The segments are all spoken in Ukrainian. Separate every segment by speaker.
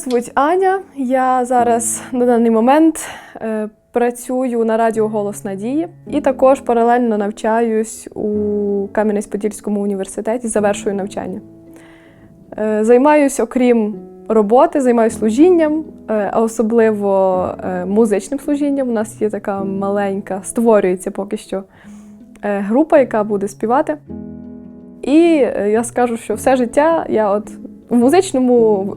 Speaker 1: звуть Аня. Я зараз на даний момент е, працюю на радіо Голос Надії і також паралельно навчаюсь у Кам'янець-Подільському університеті, завершую навчання. Е, займаюсь, окрім роботи, займаюся служінням, е, а особливо музичним служінням. У нас є така маленька, створюється поки що група, яка буде співати. І я скажу, що все життя я от в музичному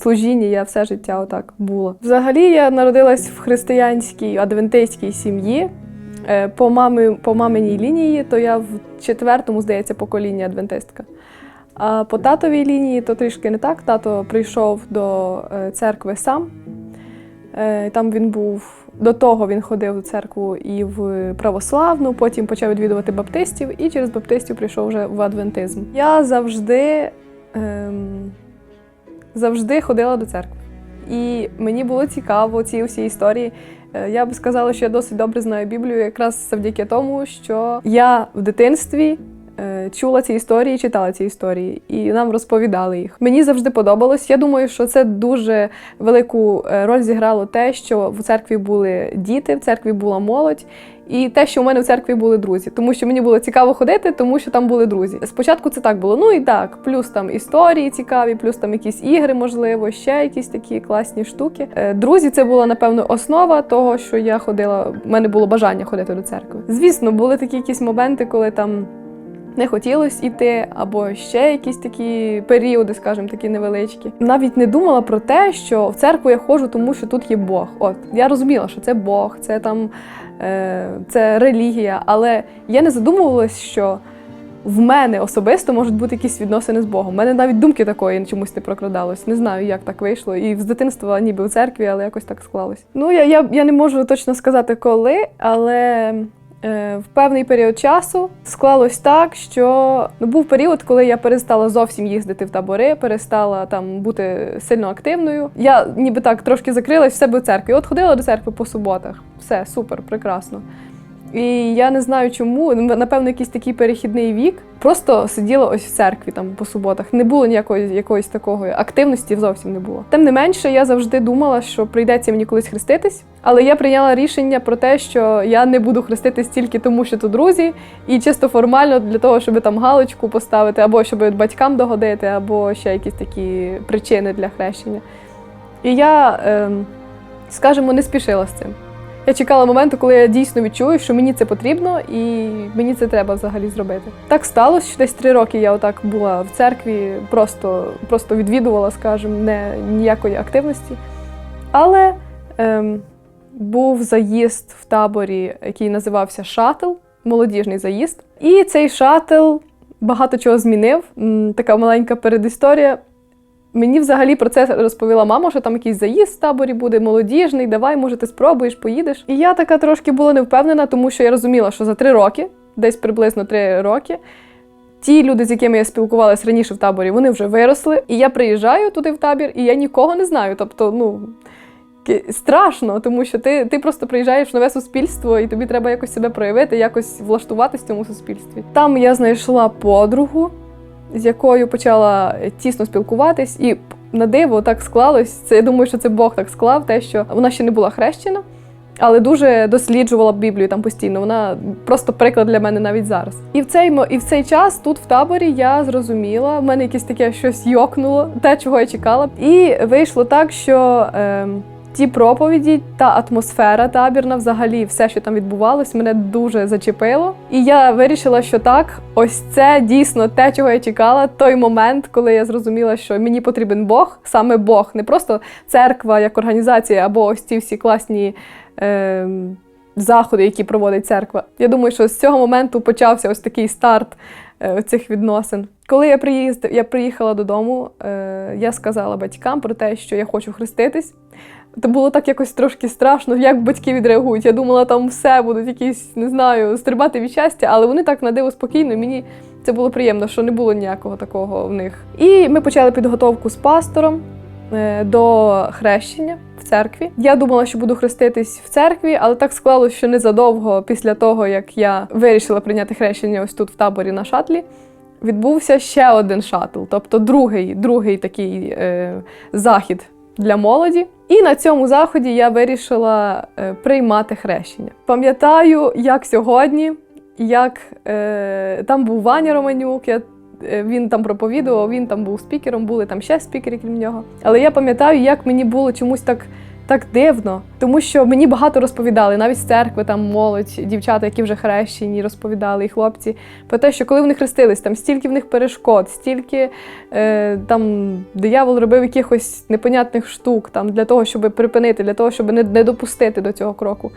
Speaker 1: служінні я все життя отак була. Взагалі я народилась в християнській адвентистській сім'ї. Е, По, мамі, по маминій лінії, то я в четвертому, здається, поколінні адвентистка. А по татовій лінії то трішки не так. Тато прийшов до е, церкви сам. Е, Там він був до того він ходив у церкву і в православну, потім почав відвідувати баптистів, і через баптистів прийшов вже в адвентизм. Я завжди, ем, завжди ходила до церкви. І мені було цікаво ці всі історії. Е, Я би сказала, що я досить добре знаю Біблію, якраз завдяки тому, що я в дитинстві чула ці історії, читала ці історії, і нам розповідали їх. Мені завжди подобалось. Я думаю, що це дуже велику е, роль зіграло те, що в церкві були діти, в церкві була молодь. І те, що у мене в церкві були друзі, тому що мені було цікаво ходити, тому що там були друзі. Спочатку це так було. Ну і так, плюс там історії цікаві, плюс там якісь ігри, можливо, ще якісь такі класні штуки. Е, Друзі, це була напевно основа того, що я ходила. У мене було бажання ходити до церкви. Звісно, були такі якісь моменти, коли там. Не хотілося йти, або ще якісь такі періоди, скажімо, такі невеличкі. Навіть не думала про те, що в церкву я ходжу, тому що тут є Бог. От я розуміла, що це Бог, це там е, це релігія, але я не задумувалась, що в мене особисто можуть бути якісь відносини з Богом. У мене навіть думки такої чомусь не прокрадалось. Не знаю, як так вийшло. І з дитинства ніби в церкві, але якось так склалось. Ну, я, я, я не можу точно сказати коли, але. Е, В певний період часу склалось так, що ну, був період, коли я перестала зовсім їздити в табори, перестала там бути сильно активною. Я ніби так трошки закрилась в себе в церкві. От ходила до церкви по суботах. Все, супер, прекрасно. І я не знаю чому, напевно, якийсь такий перехідний вік. Просто сиділа ось в церкві там по суботах. Не було ніякої якоїсь такої активності зовсім не було. Тим не менше, я завжди думала, що прийдеться мені колись хреститись, але я прийняла рішення про те, що я не буду хреститись тільки тому, що тут друзі, і чисто формально для того, щоб там галочку поставити, або щоб батькам догодити, або ще якісь такі причини для хрещення. І я, ем, скажімо, не спішила з цим. Я чекала моменту, коли я дійсно відчую, що мені це потрібно і мені це треба взагалі зробити. Так сталося, що десь три роки я отак була в церкві, просто, просто відвідувала, скажімо, не ніякої активності. Але ем, був заїзд в таборі, який називався Шатл, молодіжний заїзд. І цей шатл багато чого змінив. Така маленька передісторія. Мені взагалі про це розповіла мама, що там якийсь заїзд в таборі буде молодіжний, давай, може, ти спробуєш, поїдеш. І я така трошки була не впевнена, тому що я розуміла, що за три роки, десь приблизно три роки, ті люди, з якими я спілкувалася раніше в таборі, вони вже виросли. І я приїжджаю туди в табір, і я нікого не знаю. Тобто, ну. Страшно, тому що ти, ти просто приїжджаєш в нове суспільство, і тобі треба якось себе проявити, якось влаштуватись в цьому суспільстві. Там я знайшла подругу, з якою почала тісно спілкуватись, і на диво так склалось. Це я думаю, що це Бог так склав, те, що вона ще не була хрещена, але дуже досліджувала Біблію там постійно. Вона просто приклад для мене навіть зараз. І в цей і в цей час тут в таборі я зрозуміла, в мене якесь таке щось йокнуло, те, чого я чекала. І вийшло так, що. ем, Ті проповіді, та атмосфера табірна, взагалі, все, що там відбувалось, мене дуже зачепило. І я вирішила, що так, ось це дійсно те, чого я чекала. Той момент, коли я зрозуміла, що мені потрібен Бог, саме Бог, не просто церква як організація, або ось ці всі класні. Е- Заходи, які проводить церква. Я думаю, що з цього моменту почався ось такий старт е, цих відносин. Коли я приїзд, я приїхала додому, е, я сказала батькам про те, що я хочу хреститись. Це було так якось трошки страшно, як батьки відреагують. Я думала, там все будуть якісь, не знаю, стрибати від щастя, але вони так на диво спокійно. Мені це було приємно, що не було ніякого такого в них. І ми почали підготовку з пастором е, до хрещення в церкві. Я думала, що буду хреститись в церкві, але так склалося, що незадовго після того, як я вирішила прийняти хрещення ось тут в таборі на шатлі. відбувся ще один шатл, тобто другий, другий такий е, захід для молоді. І на цьому заході я вирішила е, приймати хрещення. Пам'ятаю, як сьогодні, як е, там був Ваня Романюк, я, е, він там проповідував, він там був спікером, були там ще спікери, крім нього. Але я пам'ятаю, як мені було чомусь так. Так дивно, тому що мені багато розповідали, навіть з церкви, там молодь, дівчата, які вже хрещені, розповідали, і хлопці, про те, що коли вони хрестились, там стільки в них перешкод, стільки е, там диявол робив якихось непонятних штук там, для того, щоб припинити, для того, щоб не, не допустити до цього кроку.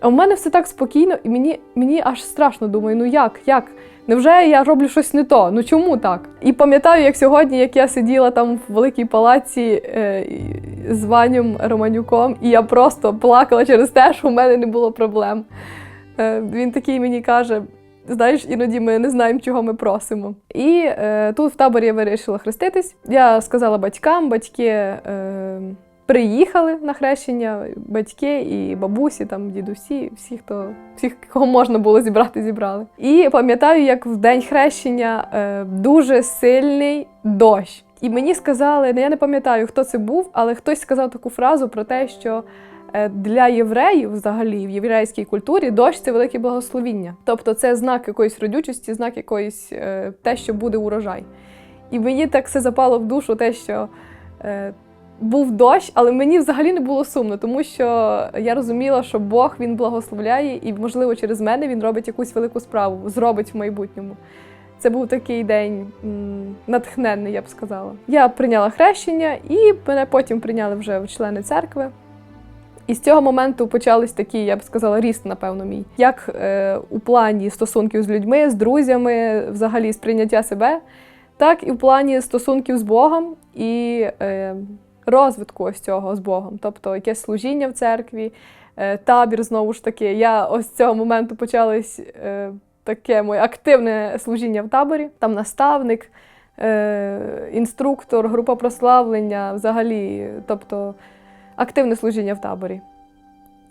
Speaker 1: А в мене все так спокійно, і мені, мені аж страшно думаю, ну як, як? Невже я роблю щось не то? Ну чому так? І пам'ятаю, як сьогодні, як я сиділа там в великій палаці е, з Ванем Романюком, і я просто плакала через те, що в мене не було проблем. Е, він такий мені каже: знаєш, іноді ми не знаємо, чого ми просимо. І е, тут в таборі я вирішила хреститись. Я сказала батькам, батьки. Е, Приїхали на хрещення батьки і бабусі, там дідусі, всі, хто всіх, кого можна було зібрати, зібрали. І пам'ятаю, як в день хрещення е, дуже сильний дощ. І мені сказали, ну я не пам'ятаю, хто це був, але хтось сказав таку фразу про те, що е, для євреїв, взагалі, в єврейській культурі дощ це велике благословіння. Тобто це знак якоїсь родючості, знак якоїсь е, те, що буде урожай. І мені так все запало в душу, те, що. Е, був дощ, але мені взагалі не було сумно, тому що я розуміла, що Бог він благословляє, і, можливо, через мене він робить якусь велику справу, зробить в майбутньому. Це був такий день натхненний, я б сказала. Я прийняла хрещення, і мене потім прийняли вже в члени церкви. І з цього моменту почались такі, я б сказала, ріст, напевно, мій. Як е, у плані стосунків з людьми, з друзями, взагалі сприйняття себе, так і в плані стосунків з Богом і е, розвитку ось цього з Богом. Тобто якесь служіння в церкві, е, табір знову ж таки. Я ось з цього моменту почалось е, таке моє активне служіння в таборі. Там наставник, е, інструктор, група прославлення, взагалі, тобто активне служіння в таборі.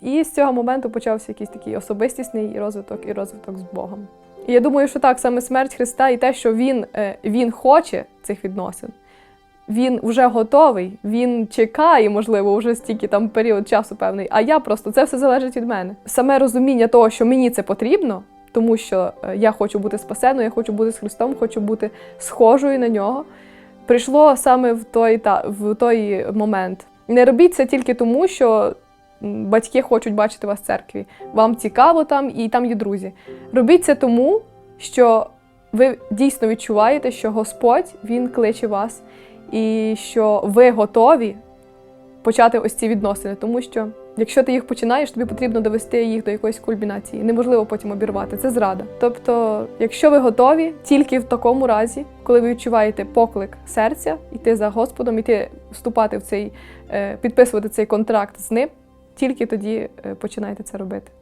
Speaker 1: І з цього моменту почався якийсь такий особистісний розвиток і розвиток з Богом. І я думаю, що так, саме смерть Христа і те, що Він, він хоче цих відносин, він вже готовий, він чекає, можливо, вже стільки там період часу певний. А я просто це все залежить від мене. Саме розуміння того, що мені це потрібно, тому що е, я хочу бути спасеною, я хочу бути з Христом, хочу бути схожою на нього. Прийшло саме в той, та, в той момент. Не робіть це тільки тому, що батьки хочуть бачити вас в церкві. Вам цікаво там і там є друзі. Робіть це тому, що ви дійсно відчуваєте, що Господь Він кличе вас, і що ви готові почати ось ці відносини, тому що якщо ти їх починаєш, тобі потрібно довести їх до якоїсь кульмінації. Неможливо потім обірвати. Це зрада. Тобто, якщо ви готові, тільки в такому разі, коли ви відчуваєте поклик серця, йти за Господом, іти вступати в цей, е, підписувати цей контракт з ним, тільки тоді е, починайте це робити.